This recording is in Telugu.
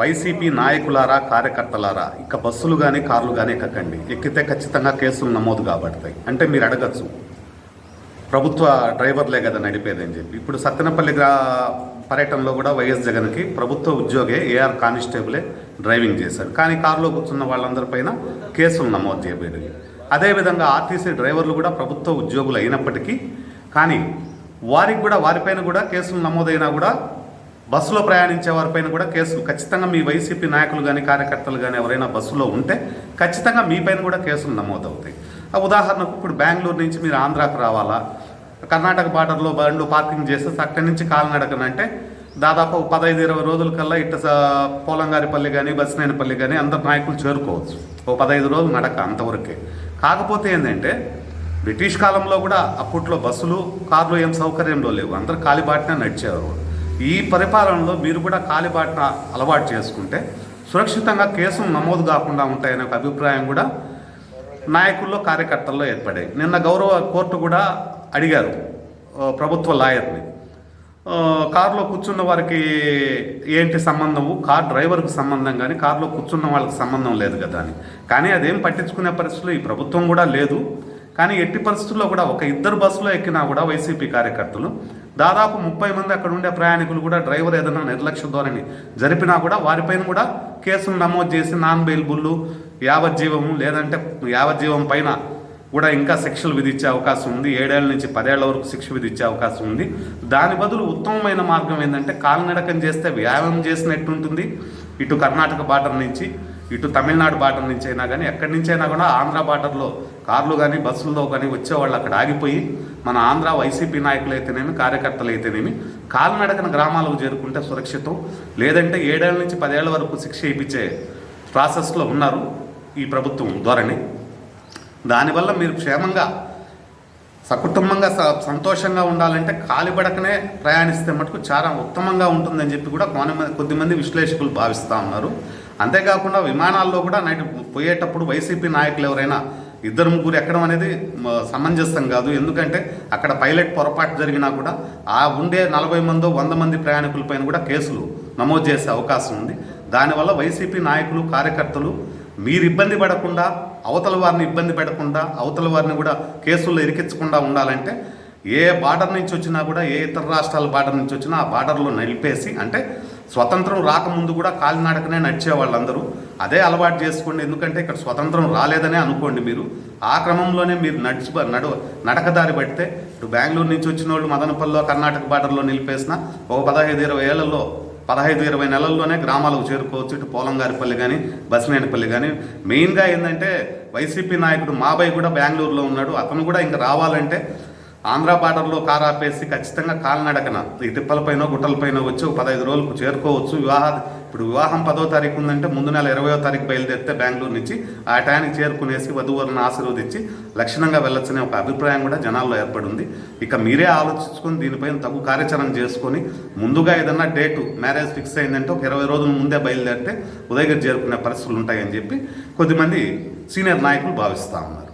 YCP నాయకులారా కార్యకర్తలారా ఇక బస్సులు కానీ కార్లు కానీ ఎక్కకండి. ఎక్కితే ఖచ్చితంగా కేసులు నమోదు కాబడతాయి. అంటే మీరు అడగచ్చు. ప్రభుత్వ డ్రైవర్లే కదా నడిపేదని చెప్పి. ఇప్పుడు సత్తెనపల్లి గ్రా పర్యటనలో కూడా వైఎస్ జగన్కి ప్రభుత్వ ఉద్యోగే ఏఆర్ కానిస్టేబులే డ్రైవింగ్ చేశాడు కానీ కారులో కూర్చున్న వాళ్ళందరిపైన కేసులు నమోదు చేయబడి అదేవిధంగా ఆర్టీసీ డ్రైవర్లు కూడా ప్రభుత్వ ఉద్యోగులు అయినప్పటికీ కానీ వారికి కూడా వారిపైన కూడా కేసులు నమోదైనా కూడా బస్సులో ప్రయాణించే వారిపైన కూడా కేసులు. ఖచ్చితంగా మీ వైసీపీ నాయకులు కానీ కార్యకర్తలు కానీ ఎవరైనా బస్సులో ఉంటే ఖచ్చితంగా మీపైన కూడా కేసులు నమోదవుతాయి. ఆ ఉదాహరణకు ఇప్పుడు బెంగళూరు నుంచి మీరు ఆంధ్రాకు రావాలా? కర్ణాటక బార్డర్లో బండ్లు పార్కింగ్ చేస్తే అక్కడి నుంచి కాలినడకనంటే దాదాపు పదహైదు ఇరవై రోజుల కల్లా ఇట్ట పోలంగారిపల్లి కానీ బస్నేనిపల్లి కానీ అందరు నాయకులు చేరుకోవచ్చు. ఓ పదహైదు రోజులు నడక అంతవరకే. కాకపోతే ఏంటంటే బ్రిటిష్ కాలంలో కూడా అప్పట్లో బస్సులు కార్లు ఏం సౌకర్యంలో లేవు. అందరు కాలిబాటినే నడిచేవారు. ఈ పరిపాలనలో మీరు కూడా కాలిబాట అలవాటు చేసుకుంటే సురక్షితంగా కేసులు నమోదు కాకుండా ఉంటాయనే ఒక అభిప్రాయం కూడా నాయకుల్లో కార్యకర్తల్లో ఏర్పడాయి. నిన్న గౌరవ కోర్టు కూడా అడిగారు ప్రభుత్వ లాయర్ని. కారులో కూర్చున్న వారికి ఏంటి సంబంధము? కార్ డ్రైవర్కి సంబంధం కానీ కారులో కూర్చున్న వాళ్ళకి సంబంధం లేదు కదా అని. కానీ అదేం పట్టించుకునే పరిస్థితులు ఈ ప్రభుత్వం కూడా లేదు. కానీ ఎట్టి పరిస్థితుల్లో కూడా ఒక ఇద్దరు బస్సులో ఎక్కినా కూడా వైసీపీ కార్యకర్తలు దాదాపు ముప్పై మంది అక్కడ ఉండే ప్రయాణికులు కూడా డ్రైవర్ ఏదైనా నిర్లక్ష్య ధోరణి జరిపినా కూడా వారిపైన కూడా కేసులు నమోదు చేసి నాన్ బెయిల్బుల్ యావజ్జీవము లేదంటే యావజ్జీవం పైన కూడా ఇంకా శిక్షలు విధించే అవకాశం ఉంది. ఏడేళ్ళ నుంచి పదేళ్ళ వరకు శిక్ష విధించే అవకాశం ఉంది. దాని బదులు ఉత్తమమైన మార్గం ఏంటంటే కాలినడకం చేస్తే వ్యాయామం చేసినట్టుంటుంది. ఇటు కర్ణాటక బార్డర్ నుంచి ఇటు తమిళనాడు బార్డర్ నుంచి అయినా కానీ ఎక్కడి నుంచి అయినా కూడా ఆంధ్ర బార్డర్లో కార్లు కానీ బస్సుల్లో కానీ వచ్చేవాళ్ళు అక్కడ ఆగిపోయి మన ఆంధ్ర వైసీపీ నాయకులు అయితేనేమి కార్యకర్తలు అయితేనేమి కాలినడకన గ్రామాలకు చేరుకుంటే సురక్షితం. లేదంటే ఏడేళ్ళ నుంచి పదేళ్ళ వరకు శిక్ష ఇప్పించే ప్రాసెస్లో ఉన్నారు ఈ ప్రభుత్వం ధోరణి. దానివల్ల మీరు క్షేమంగా సకుటుంబంగా స- సంతోషంగా ఉండాలంటే కాలిబడకనే ప్రయాణిస్తే మటుకు చాలా ఉత్తమంగా ఉంటుందని చెప్పి కూడా కొంతమంది కొద్దిమంది విశ్లేషకులు భావిస్తూ ఉన్నారు. అంతేకాకుండా విమానాల్లో కూడా నైట్ పోయేటప్పుడు వైసీపీ నాయకులు ఎవరైనా ఇద్దరు ముగ్గురు ఎక్కడం అనేది సమంజసం కాదు. ఎందుకంటే అక్కడ పైలట్ పొరపాటు జరిగినా కూడా ఆ ఉండే నలభై మందో వంద మంది ప్రయాణికులపైన కూడా కేసులు నమోదు చేసే అవకాశం ఉంది. దానివల్ల వైసీపీ నాయకులు కార్యకర్తలు మీరు ఇబ్బంది పడకుండా అవతల వారిని ఇబ్బంది పెట్టకుండా అవతల వారిని కూడా కేసుల్లో ఇరికించకుండా ఉండాలంటే ఏ బార్డర్ నుంచి వచ్చినా కూడా ఏ ఇతర రాష్ట్రాల బార్డర్ నుంచి వచ్చినా ఆ బార్డర్లో నిలిపేసి అంటే స్వతంత్రం రాకముందు కూడా కాలినాడకనే నడిచే వాళ్ళందరూ అదే అలవాటు చేసుకోండి. ఎందుకంటే ఇక్కడ స్వతంత్రం రాలేదనే అనుకోండి మీరు. ఆ క్రమంలోనే మీరు నడిచి నడు నడకదారి పడితే ఇటు బెంగళూరు నుంచి వచ్చిన వాళ్ళు మదనపల్లిలో కర్ణాటక బార్డర్లో నిలిపేసిన ఒక పదహైదు ఇరవై ఏళ్ళలో పదహైదు ఇరవై నెలల్లోనే గ్రామాలకు చేరుకోవచ్చు. ఇటు పోలంగారిపల్లి కానీ బస్నేనిపల్లి కానీ మెయిన్గా ఏంటంటే వైసీపీ నాయకుడు మాబాయ్ కూడా బెంగళూరులో ఉన్నాడు. అతను కూడా ఇంకా రావాలంటే ఆంధ్ర బార్డర్లో కారు ఆపేసి ఖచ్చితంగా కాలినడకన. ఈ తిప్పలపైన గుట్టలపైన వచ్చి ఒక పదహైదు రోజులకు చేరుకోవచ్చు. వివాహ ఇప్పుడు వివాహం పదో తారీఖు ఉందంటే ముందు నెల ఇరవయో తారీఖు బయలుదేరితే బెంగళూరు నుంచి ఆ టయానికి చేరుకునేసి వధువరులను ఆశీర్వదించి లక్షణంగా వెళ్ళొచ్చనే ఒక అభిప్రాయం కూడా జనాల్లో ఏర్పడింది. ఇక మీరే ఆలోచించుకొని దీనిపైన తగు కార్యాచరణ చేసుకొని ముందుగా ఏదన్నా డేటు మ్యారేజ్ ఫిక్స్ అయిందంటే ఒక ఇరవై రోజుల ముందే బయలుదేరితే ఉదయగిరి చేరుకునే పరిస్థితులు ఉంటాయని చెప్పి కొద్దిమంది సీనియర్ నాయకులు భావిస్తూ ఉన్నారు.